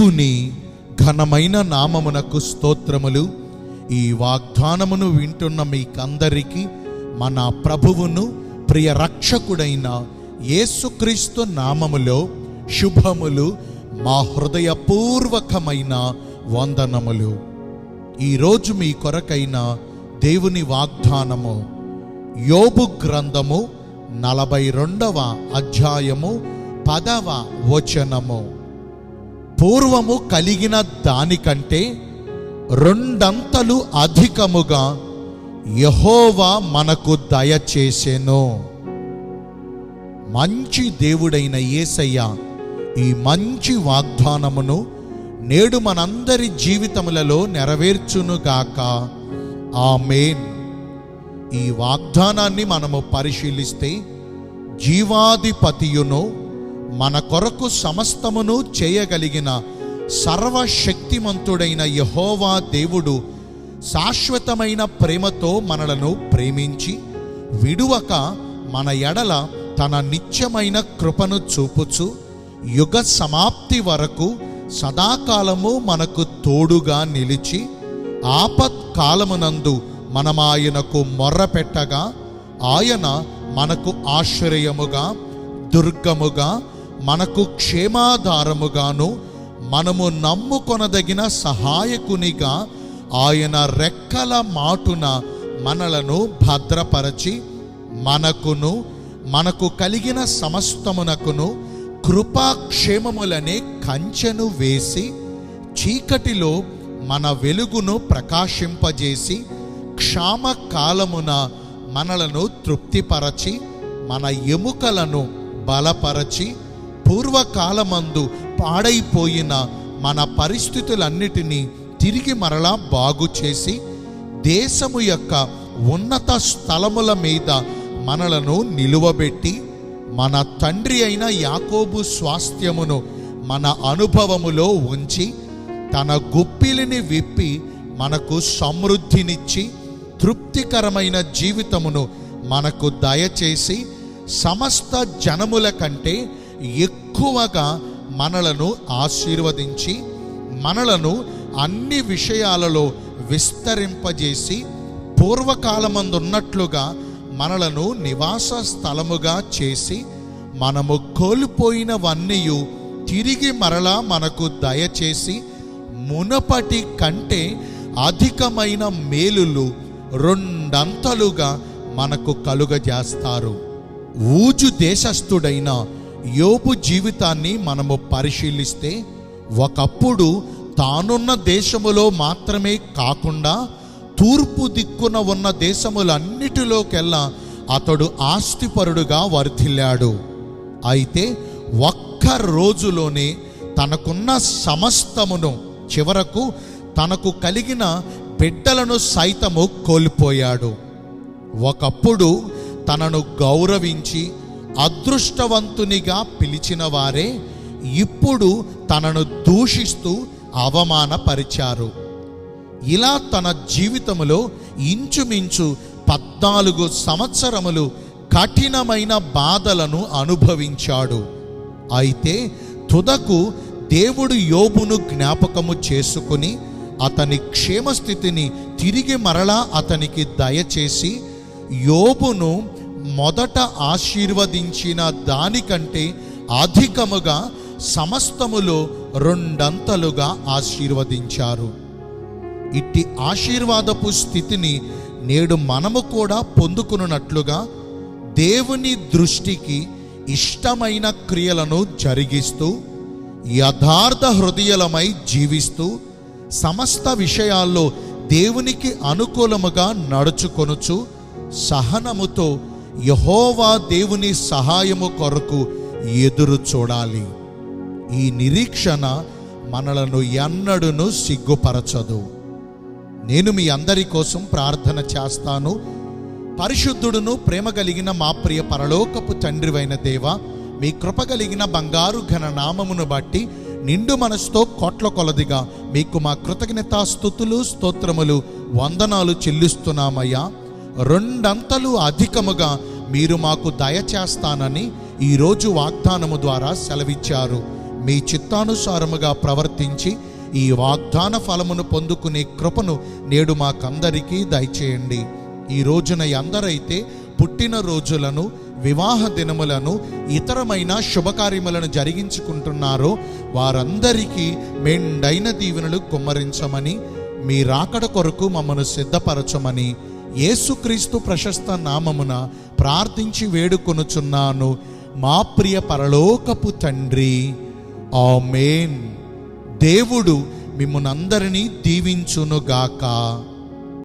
దేవుని ఘనమైన నామమునకు స్తోత్రములు. ఈ వాగ్దానమును వింటున్న మీకందరికీ మన ప్రభువును ప్రియ రక్షకుడైన యేసుక్రీస్తు నామములో శుభములు మా హృదయపూర్వకమైన వందనములు. ఈరోజు మీ కొరకైన దేవుని వాగ్దానము యోబు గ్రంథము నలభై రెండవ అధ్యాయము పదవ వచనము. పూర్వము కలిగిన దానికంటే రెండంతలు అధికముగా యహోవా మనకు దయచేసెను మంచి దేవుడైన యేసయ్య ఈ మంచి వాగ్దానమును నేడు మనందరి జీవితములలో నెరవేర్చునుగాక ఆమెన్. ఈ వాగ్దానాన్ని మనము పరిశీలిస్తే జీవాధిపతియును మన కొరకు సమస్తమును చేయగలిగిన సర్వశక్తిమంతుడైన యహోవా దేవుడు శాశ్వతమైన ప్రేమతో మనలను ప్రేమించి విడువక మన ఎడల తన నిత్యమైన కృపను చూపుచు యుగ సమాప్తి వరకు సదాకాలము మనకు తోడుగా నిలిచి ఆపత్కాలమునందు మనమాయనకు మొర్రపెట్టగా ఆయన మనకు ఆశ్రయముగా దుర్గముగా మనకు క్షేమాధారముగాను మనము నమ్ముకొనదగిన సహాయకునిగా ఆయన రెక్కల మాటున మనలను భద్రపరచి మనకును మనకు కలిగిన సమస్తమునకును కృపాక్షేమములనే కంచెను వేసి చీకటిలో మన వెలుగును ప్రకాశింపజేసి క్షామ కాలమున మనలను తృప్తిపరచి మన ఎముకలను బలపరచి పూర్వకాలమందు పాడైపోయిన మన పరిస్థితులన్నిటినీ తిరిగి మరలా బాగు చేసి దేశము యొక్క ఉన్నత స్థలముల మీద మనలను నిలువబెట్టి మన తండ్రి అయిన యాకోబు స్వాస్థ్యమును మన అనుభవములో ఉంచి తన గుప్పిలిని విప్పి మనకు సమృద్ధినిచ్చి తృప్తికరమైన జీవితమును మనకు దయచేసి సమస్త జనముల కంటే ఎక్కువగా మనలను ఆశీర్వదించి మనలను అన్ని విషయాలలో విస్తరింపజేసి పూర్వకాలమందున్నట్లుగా మనలను నివాస స్థలముగా చేసి మనము కోల్పోయినవన్నీ తిరిగి మరలా మనకు దయచేసి మునపటి కంటే అధికమైన మేలులు రెండంతలుగా మనకు కలుగజేస్తారు. ఊజు దేశస్థుడైన యోబు జీవితాన్ని మనము పరిశీలిస్తే ఒకప్పుడు తానున్న దేశములో మాత్రమే కాకుండా తూర్పు దిక్కున ఉన్న దేశములన్నిటిలోకెల్లా అతడు ఆస్తిపరుడుగా వర్ధిల్లాడు. అయితే ఒక్క రోజులోనే తనకున్న సమస్తమును చివరకు తనకు కలిగిన బిడ్డలను సైతము కోల్పోయాడు. ఒకప్పుడు తనను గౌరవించి అదృష్టవంతునిగా పిలిచిన వారే ఇప్పుడు తనను దూషిస్తూ అవమానపరిచారు. ఇలా తన జీవితములో ఇంచుమించు పద్నాలుగు సంవత్సరములు కఠినమైన బాధలను అనుభవించాడు. అయితే తుదకు దేవుడు యోబును జ్ఞాపకము చేసుకుని అతని క్షేమస్థితిని తిరిగి మరలా అతనికి దయచేసి యోబును మొదట ఆశీర్వదించిన దానికంటే అధికముగా సమస్తములో రెండంతలుగా ఆశీర్వదించారు. ఇట్టి ఆశీర్వాదపు స్థితిని నేడు మనము కూడా పొందుకున్నట్లుగా దేవుని దృష్టికి ఇష్టమైన క్రియలను జరిగిస్తూ యథార్థ హృదయలమై జీవిస్తూ సమస్త విషయాల్లో దేవునికి అనుకూలముగా నడుచుకొనుచు సహనముతో యహోవా దేవుని సహాయము కొరకు ఎదురు చూడాలి. ఈ నిరీక్షణ మనలను ఎన్నడును సిగ్గుపరచదు. నేను మీ అందరి కోసం ప్రార్థన చేస్తాను. పరిశుద్ధుడును ప్రేమ కలిగిన మా ప్రియ పరలోకపు తండ్రివైన దేవ మీ కృప కలిగిన బంగారు ఘన నామమును బట్టి నిండు మనసుతో కోట్ల కొలదిగా మీకు మా కృతజ్ఞతాస్థుతులు స్తోత్రములు వందనాలు చెల్లిస్తున్నామయ్యా. రెండంతలు అధికముగా మీరు మాకు దయచేస్తానని ఈరోజు వాగ్దానము ద్వారా సెలవిచ్చారు. మీ చిత్తానుసారముగా ప్రవర్తించి ఈ వాగ్దాన ఫలమును పొందుకునే కృపను నేడు మాకందరికీ దయచేయండి. ఈ రోజున ఎందరైతే పుట్టిన రోజులను వివాహ దినములను ఇతరమైన శుభకార్యములను జరిగించుకుంటున్నారో వారందరికీ మెండైన దీవెనలు కుమ్మరించమని మీ రాకడ కొరకు మమ్మను సిద్ధపరచమని యేసుక్రీస్తు ప్రశస్త నామమున ప్రార్థించి వేడుకొనుచున్నాను. మా ప్రియ పరలోకపు తండ్రి. ఆమెన్. దేవుడు మిమ్మల్ని అందరినీ దీవించునుగాక.